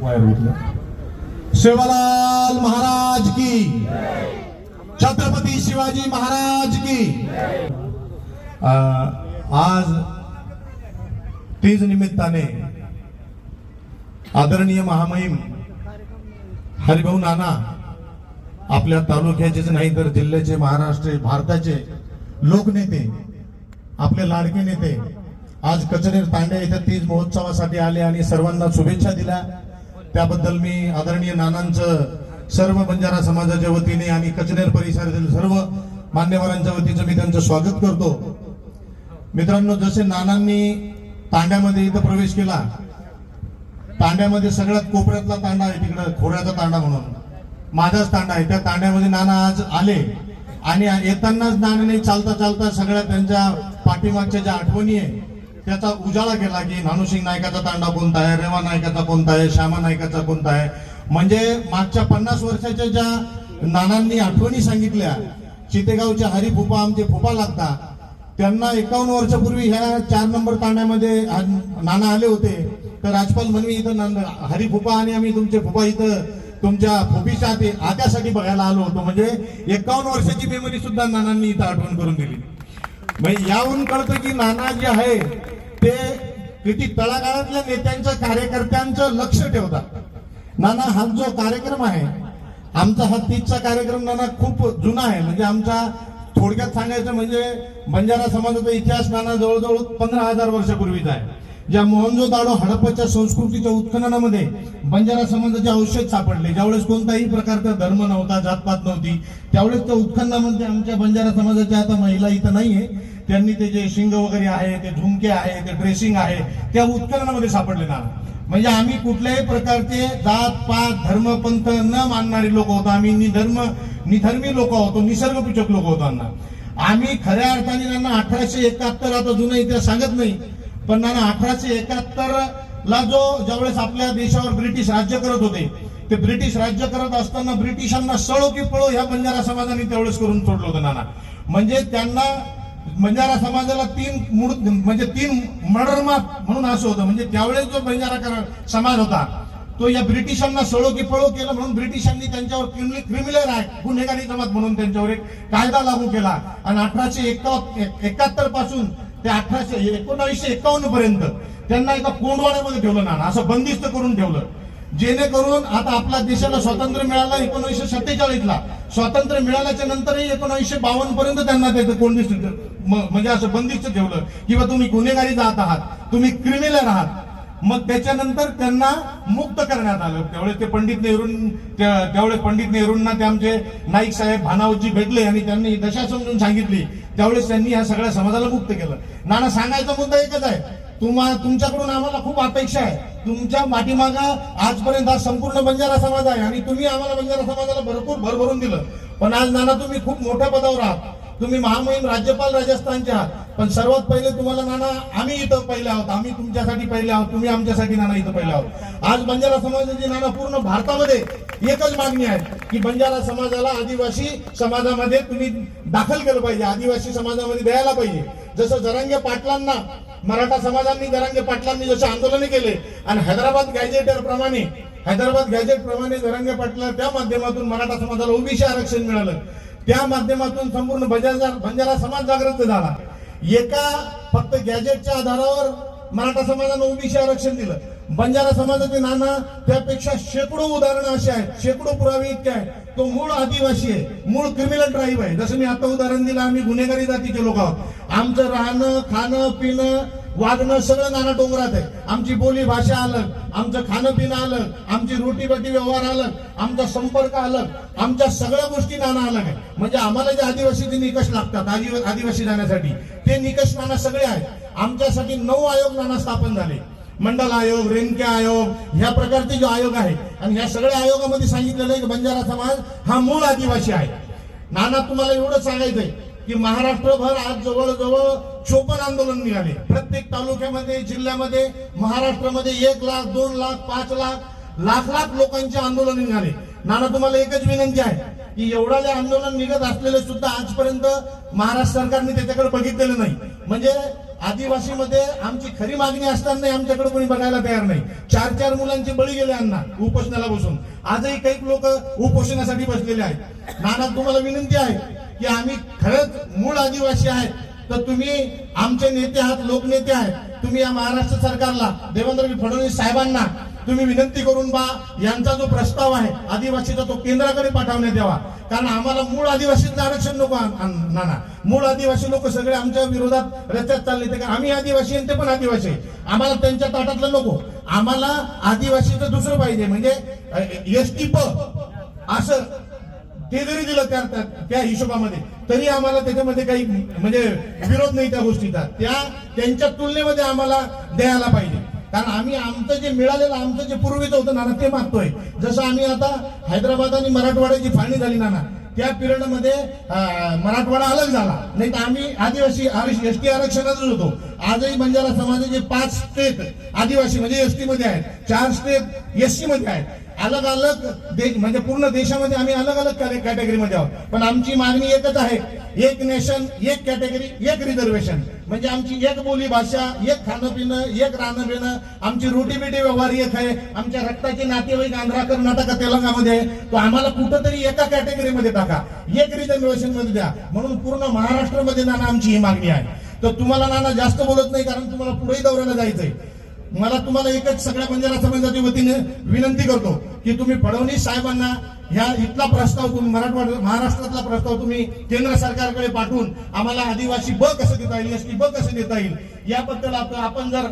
Wire उठलं सेवालाल महाराज की. छत्रपती शिवाजी महाराज की. आज तीज निमित्ताने आदरणीय महामहिम हरिभाऊ नाना आपल्या तालुक्याचेच नाही तर जिल्ह्याचे महाराष्ट्र भारताचे लोकनेते आपले लाडके नेते आज कचरेर तांड्या इथं तीज महोत्सवासाठी आले आणि सर्वांना शुभेच्छा दिल्या. त्याबद्दल मी आदरणीय नानांचं सर्व बंजारा समाजाच्या वतीने आणि कचनेर परिसरातील सर्व मान्यवरांच्या वतीचं मी त्यांचं स्वागत करतो. मित्रांनो जसे नानांनी तांड्यामध्ये इथं प्रवेश केला तांड्यामध्ये सगळ्यात कोपऱ्यातला तांडा आहे तिकडं खोऱ्याचा तांडा म्हणून. माझाच तांडा आहे. त्या तांड्यामध्ये नाना आज आले आणि येतानाच नानाने चालता चालता सगळ्या त्यांच्या पाठीमागच्या ज्या आठवणी आहे त्याचा उजाळा केला की नानुसिंग नायकाचा तांडा कोणता आहे रेवा नायकाचा कोणता आहे श्यामा नायकाचा कोणता आहे. म्हणजे मागच्या पन्नास वर्षाच्या ज्या नानांनी आठवणी सांगितल्या चितेगावच्या हरी फुपा आमचे फुपा लागता त्यांना एकावन्न वर्षापूर्वी ह्या चार नंबर तांड्यामध्ये नाना आले होते. तर राजपाल म्हणवी इथं हरी फुपा आणि आम्ही तुमचे फुपा इथं तुमच्या फुपीच्या आत्यासाठी बघायला आलो होतो. म्हणजे एकावन्न वर्षाची मेमरी सुद्धा नानांनी इथं आठवण करून दिली. म्हणजे यावरून कळतं की नाना जे आहे ते किती तळागाळातल्या नेत्यांच्या कार्यकर्त्यांचं लक्ष ठेवतात. नाना हा जो कार्यक्रम आहे आमचा हा तीजचा कार्यक्रम नाना खूप जुना आहे. म्हणजे आमचा थोडक्यात सांगायचं म्हणजे बंजारा समाजाचा इतिहास नाना जवळजवळ पंधरा हजार वर्षापूर्वीचा आहे. ज्या मोहनजोदाडो हडप्पाच्या संस्कृतीच्या उत्खननामध्ये बंजारा समाजाचे अवशेष सापडले. ज्यावेळेस कोणताही प्रकारचा धर्म नव्हता जातपात नव्हती त्यावेळेस त्या उत्खननामध्ये आमच्या बंजारा समाजाच्या आता महिला इथं नाहीये. त्यांनी ते जे शिंग वगैरे आहे ते झुमके आहे ते ड्रेसिंग आहे त्या उत्खननामध्ये सापडले ना. म्हणजे आम्ही कुठल्याही प्रकारचे जात पात धर्म पंथ न मानणारी लोक होतो. आम्ही निधर्म निधर्मी लोक होतो निसर्गपूचक लोक होतो आम्ही खऱ्या अर्थाने त्यांना अठराशे एकाहत्तर आता जुना इतिहास सांगत नाही. पण नाना अठराशे एकाहत्तर ला जो ज्यावेळेस आपल्या देशावर ब्रिटिश राज्य करत होते ते ब्रिटिश राज्य करत असताना ब्रिटिशांना सळो की पळो ह्या बंजारा समाजाने त्यावेळेस करून सोडलं होतं नाना. म्हणजे त्यांना बंजारा समाजाला तीन मूळ म्हणजे तीन मर्डरमाप म्हणून असं होतं. म्हणजे त्यावेळेस जो बंजारा कर- समाज होता तो या ब्रिटिशांना सळो की पळो केलं म्हणून ब्रिटिशांनी त्यांच्यावर क्रिमिनल ऍक्ट गुन्हेगारी जमात म्हणून त्यांच्यावर एक कायदा लागू केला. आणि अठराशे एकाहत्तरपासून ते अठराशे एकोणावीसशे एकावन्न पर्यंत त्यांना एका कोंडवाड्यामध्ये ठेवलं ना असं बंदिस्त करून ठेवलं. जेणेकरून आता आपल्या देशाला स्वातंत्र्य मिळालं एकोणीसशे सत्तेचाळीसला. स्वातंत्र्य मिळाल्याच्या नंतरही एकोणीसशे बावन्न पर्यंत त्यांना त्याचं कोंडिस्त म्हणजे असं बंदिस्त ठेवलं. किंवा तुम्ही गुन्हेगारी जात आहात तुम्ही क्रिमिनल आहात. मग त्याच्यानंतर त्यांना मुक्त करण्यात आलं. त्यावेळेस ते पंडित नेहरू त्यावेळेस पंडित नेहरूंना ते आमचे नाईक साहेब भानावजी भेटले आणि त्यांनी दशा समजून सांगितली त्यावेळेस त्यांनी ह्या सगळ्या समाजाला मुक्त केलं. नाना सांगायचा मुद्दा एकच आहे. तुम्हा तुमच्याकडून आम्हाला खूप अपेक्षा आहे. तुमच्या पाठीमागा आजपर्यंत हा संपूर्ण बंजारा समाज आहे आणि तुम्ही आम्हाला बंजारा समाजाला भरपूर भरभरून दिलं. पण आज नाना तुम्ही खूप मोठ्या पदावर आहात. तुम्ही महामहिम राज्यपाल राजस्थानचे आहात. पण सर्वात पहिले तुम्हाला नाना आम्ही इथं पहिले आहोत. आम्ही तुमच्यासाठी पहिले आहोत. तुम्ही आमच्यासाठी नाना इथं पहिले आहोत. आज बंजारा समाजाची नाना पूर्ण भारतामध्ये एकच मागणी आहे की बंजारा समाजाला आदिवासी समाजामध्ये तुम्ही दाखल केलं पाहिजे. आदिवासी समाजामध्ये द्यायला पाहिजे. जसं जरांगे पाटलांना मराठा समाजांनी जरांगे पाटलांनी जसे आंदोलने केले आणि हैदराबाद गॅजेटर प्रमाणे हैदराबाद गॅजेट प्रमाणे जरांगे पाटला त्या माध्यमातून मराठा समाजाला ओबीसी आरक्षण मिळालं. त्या माध्यमातून संपूर्ण बंजारा बंजारा समाज जागृत झाला. एका फक्त गॅजेटच्या आधारावर मराठा समाजानं ओबीसी आरक्षण दिलं. बंजारा समाजाचे नाना त्यापेक्षा शेकडो उदाहरणं अशी आहेत. शेकडो पुरावे इतके आहेत. तो मूळ आदिवासी आहे. मूळ क्रिमिनल ट्राईब आहे. जसं मी आता उदाहरण दिलं आम्ही गुन्हेगारी जातीचे लोक आहोत. आमचं राहणं खाणं पिणं वागणं सगळं नाना डोंगरात आहे. आमची बोली भाषा अलग आमचं खाणं पिणं अलग आमची रोटी बटी व्यवहार अलग आमचा संपर्क अलग आमच्या सगळ्या गोष्टी नाना अलग आहे म्हणजे आम्हाला जे आदिवासीचे निकष लागतात आदिवासी जाण्यासाठी ते निकष नाना सगळे आहेत. आमच्यासाठी नऊ आयोग नाना स्थापन झाले. मंडल आयोग रेणके आयोग ह्या प्रकारचे जे आयोग आहे आणि ह्या सगळ्या आयोगामध्ये सांगितलेलं आहे की बंजारा समाज हा मूळ आदिवासी आहे. नाना तुम्हाला एवढं सांगायचंय की महाराष्ट्रभर आज जवळजवळ चोपन आंदोलन निघाले. प्रत्येक तालुक्यामध्ये जिल्ह्यामध्ये महाराष्ट्रामध्ये एक लाख दोन लाख पाच लाख लाख लाख लोकांचे आंदोलन निघाले. नाना तुम्हाला एकच विनंती आहे की एवढाले आंदोलन निघत असलेले सुद्धा आजपर्यंत महाराष्ट्र सरकारने त्याच्याकडे बघितलेलं नाही. म्हणजे आदिवासीमध्ये आमची खरी मागणी असताना आमच्याकडे कोणी बघायला तयार नाही. चार चार मुलांचे बळी गेले अण्णा उपोषणाला बसून. आजही काही लोक उपोषणासाठी बसलेले आहेत. नाना तुम्हाला विनंती आहे की आम्ही खरंच मूळ आदिवासी आहेत. तर तुम्ही आमचे नेते आहात लोकनेते आहेत. तुम्ही या महाराष्ट्र सरकारला देवेंद्र फडणवीस साहेबांना तुम्ही विनंती करून बा यांचा जो प्रस्ताव आहे आदिवासीचा तो केंद्राकडे पाठवण्यात यावा. कारण आम्हाला मूळ आदिवासीचं आरक्षण नको ना नाना. मूळ आदिवासी लोक सगळे आमच्या विरोधात रस्त्यात चालले ते आम्ही आदिवासी आणि ते पण आदिवासी आम्हाला त्यांच्या ताटातलं नको. आम्हाला आदिवासीचं दुसरं पाहिजे. म्हणजे एस टी प असं ते जरी दिलं त्या- त्या हिशोबामध्ये तरी आम्हाला त्याच्यामध्ये काही म्हणजे विरोध नाही त्या गोष्टीचा. त्या त्यांच्या तुलनेमध्ये आम्हाला द्यायला पाहिजे. कारण आम्ही आमचं जे मिळालेलं आमचं जे पूर्वीचं होतं नाना ते मागतोय. जसं आम्ही आता हैदराबाद आणि मराठवाड्याची फाळणी झाली नाना त्या पिरियडमध्ये मराठवाडा अलग झाला. नाही तर आम्ही आदिवासी एस टी आरक्षणातच होतो. आजही बंजारा समाजाचे पाच स्टेट आदिवासी म्हणजे एस टी मध्ये आहेत. चार स्टेट एस सी मध्ये आहेत. अलग अलग म्हणजे पूर्ण देशामध्ये आम्ही अलग अलग कॅटेगरीमध्ये आहोत. पण आमची मागणी एकच आहे. एक नेशन एक कॅटेगरी एक रिझर्वेशन म्हणजे आमची एक बोली भाषा एक खाणं पिणं एक राहणं पिणं आमची रोटीबिटी व्यवहार एक आहे. आमच्या रक्ताचे नातेवाईक आंध्रा कर्नाटक तेलंगामध्ये आहे. तो आम्हाला कुठंतरी एका कॅटेगरीमध्ये टाका. एक रिझर्वेशनमध्ये द्या. म्हणून पूर्ण महाराष्ट्रामध्ये नाना आमची ही मागणी आहे. तर तुम्हाला नाना जास्त बोलत नाही कारण तुम्हाला पुढेही दौऱ्याला जायचंय. मला तुम्हाला एकच सगळ्या बंजारा समाजाच्या वतीने विनंती करतो की तुम्ही फडणवीस साहेबांना ह्या इथला प्रस्ताव तुम्ही मराठवाडा महाराष्ट्रातला प्रस्ताव तुम्ही केंद्र सरकारकडे पाठवून आम्हाला आदिवासी ब कसं देता येईल एस टी ब कसं देता येईल याबद्दल आपण जर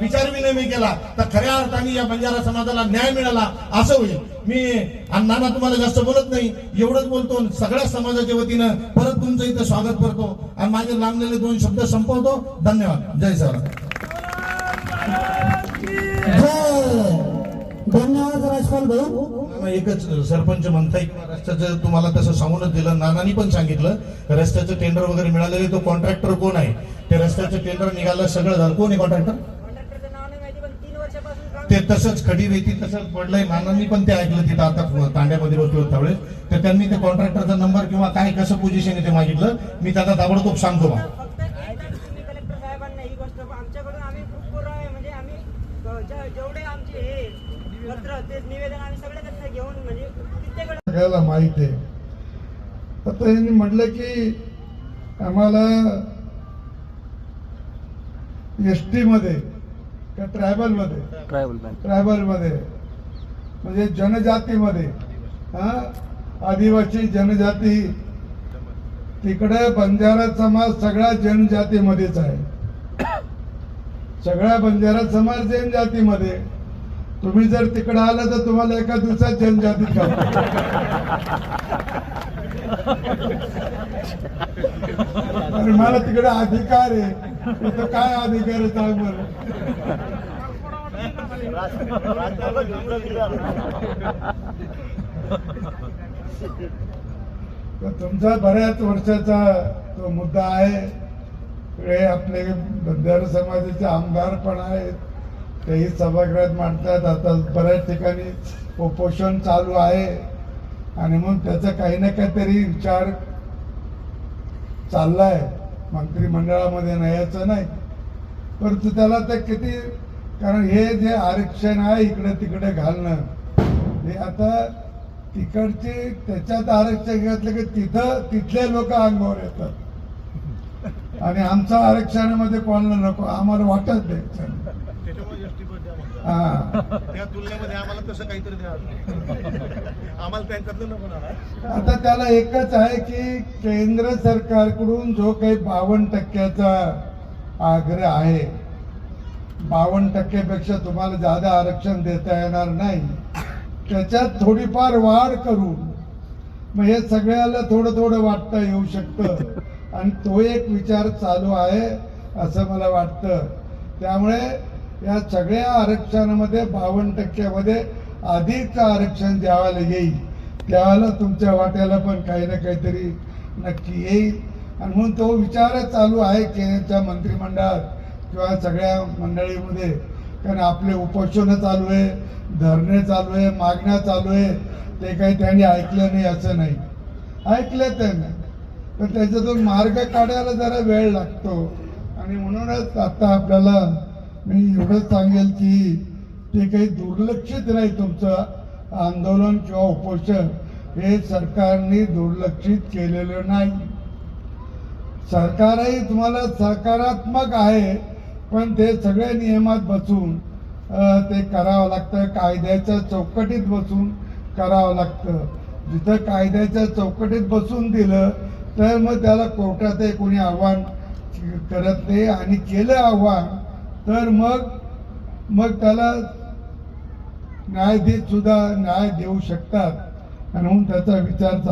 विचारविनिमय विचार केला तर खऱ्या अर्थाने या बंजारा समाजाला न्याय मिळाला असं होईल. मी आणि नाना तुम्हाला जास्त बोलत नाही एवढंच बोलतो सगळ्या समाजाच्या वतीनं परत तुमचं इथं स्वागत करतो. आणि माझे लांबलेले दोन शब्द संपवतो. धन्यवाद. जय सर जय धन्यवाद राजपाल भाऊ. एकच सरपंच म्हणताय रस्त्याचं तुम्हाला तसं सांगूनच दिलं. नानानी पण सांगितलं रस्त्याचं टेंडर वगैरे मिळालेले तो कॉन्ट्रॅक्टर कोण आहे? ते रस्त्याचं टेंडर निघालं सगळं झालं. कोण आहे कॉन्ट्रॅक्टर ते तसंच खडी रेती तसंच पडलंय. नानांनी पण ते ऐकलं तिथं आता तांड्यामध्ये बसलो त्यावेळेस. तर त्यांनी ते कॉन्ट्रॅक्टरचा नंबर किंवा काय कसं पोझिशन आहे ते मागितलं. मी त्यांना ताबडतोब सांगतो बा फक्त एकदाच तुम्ही कलेक्टर साहेबांना ही गोष्ट आमच्याकडून आम्ही खूप पूर्व आहे म्हणजे आम्ही अ, जे- जेवढे आमचे हे पत्र ते निवेदन आम्ही सगळे त्यांना घेऊन म्हणजे कित्येक सगळ्याला माहीत आहे. आता यांनी म्हटलं की आम्हाला एस टी मध्ये का ट्रायबलमध्ये? ट्रायबलमध्ये. म्हणजे जनजातीमध्ये. हा? आदिवासी जनजाती. तिकडे बंजारा समाज सगळ्या जनजातीमध्येच आहे. सगळ्या बंजारा समाज जनजातीमध्ये. तुम्ही जर तिकडे आलं तर तुम्हाला एका दिवसात जनजाती घालतो मला तिकडे अधिकार आहे. तिथं काय अधिकार आहे सांग बर. तुमचा बऱ्याच वर्षाचा तो मुद्दा आहे. आपले बंधारा समाजाचे आमदार पण आहेत. तेही सभागृहात मांडतात. आता बऱ्याच ठिकाणी उपोषण चालू आहे. आणि मग त्याचा काही ना काहीतरी विचार चाललाय. मंत्रिमंडळामध्ये न्यायचं नाही. परंतु त्याला ते किती कारण हे जे आरक्षण आहे इकडे तिकडे घालणं हे आता तिकडचे त्याच्यात आरक्षण घेतलं की तिथं तिथले लोक अंगावर येतात. आणि आमचं आरक्षणामध्ये कोणाला नको आम्हाला वाटत द्यायचं त्या तुलनेमध्ये आम्हाला तसं काहीतरी द्या आम्हाला त्यांच्यातलं नको ना आता त्याला एकच आहे की केंद्र सरकारकडून जो काही बावन्न टक्क्याचा आग्रह आहे बावन्न टक्क्यापेक्षा तुम्हाला जादा आरक्षण देता येणार नाही त्याच्यात थोडीफार वाढ करून मग हे सगळ्याला थोडं थोडं वाटता येऊ शकतं. आणि तो एक विचार चालू आहे असं मला वाटतं. त्यामुळे या सगळ्या आरक्षणामध्ये बावन्न टक्क्यामध्ये आधीच आरक्षण द्यावायला येईल. त्यावेळेला तुमच्या वाट्याला पण काही ना काहीतरी नक्की येईल. आणि म्हणून तो विचारच चालू आहे केंद्राच्या मंत्रिमंडळात किंवा सगळ्या मंडळीमध्ये. कारण आपले उपोषणं चालू आहे धरणे चालू आहे मागण्या चालू आहे. ते काही त्यांनी ऐकलं नाही असं नाही. ऐकलं त्यांना. पण त्याच्यातून मार्ग काढायला जरा वेळ लागतो. आणि म्हणूनच आता आपल्याला मी एवढंच सांगेल की ते काही दुर्लक्षित नाही तुमचं. आंदोलन किंवा उपोषण हे सरकारने दुर्लक्षित केलेलं नाही. सरकारही तुम्हाला सकारात्मक आहे पण ते सगळे नियमात बसून ते करावं लागतं. कायद्याच्या चौकटीत बसून करावं लागतं. जिथं कायद्याच्या चौकटीत बसून दिलं तर मग त्याला कोर्टात कोणी आव्हान करत नाही आणि केलं आव्हान तर मग मग त्याला न्यायाधीश सुद्धा न्याय देऊ शकतात. आणि म्हणून त्याचा विचार चा-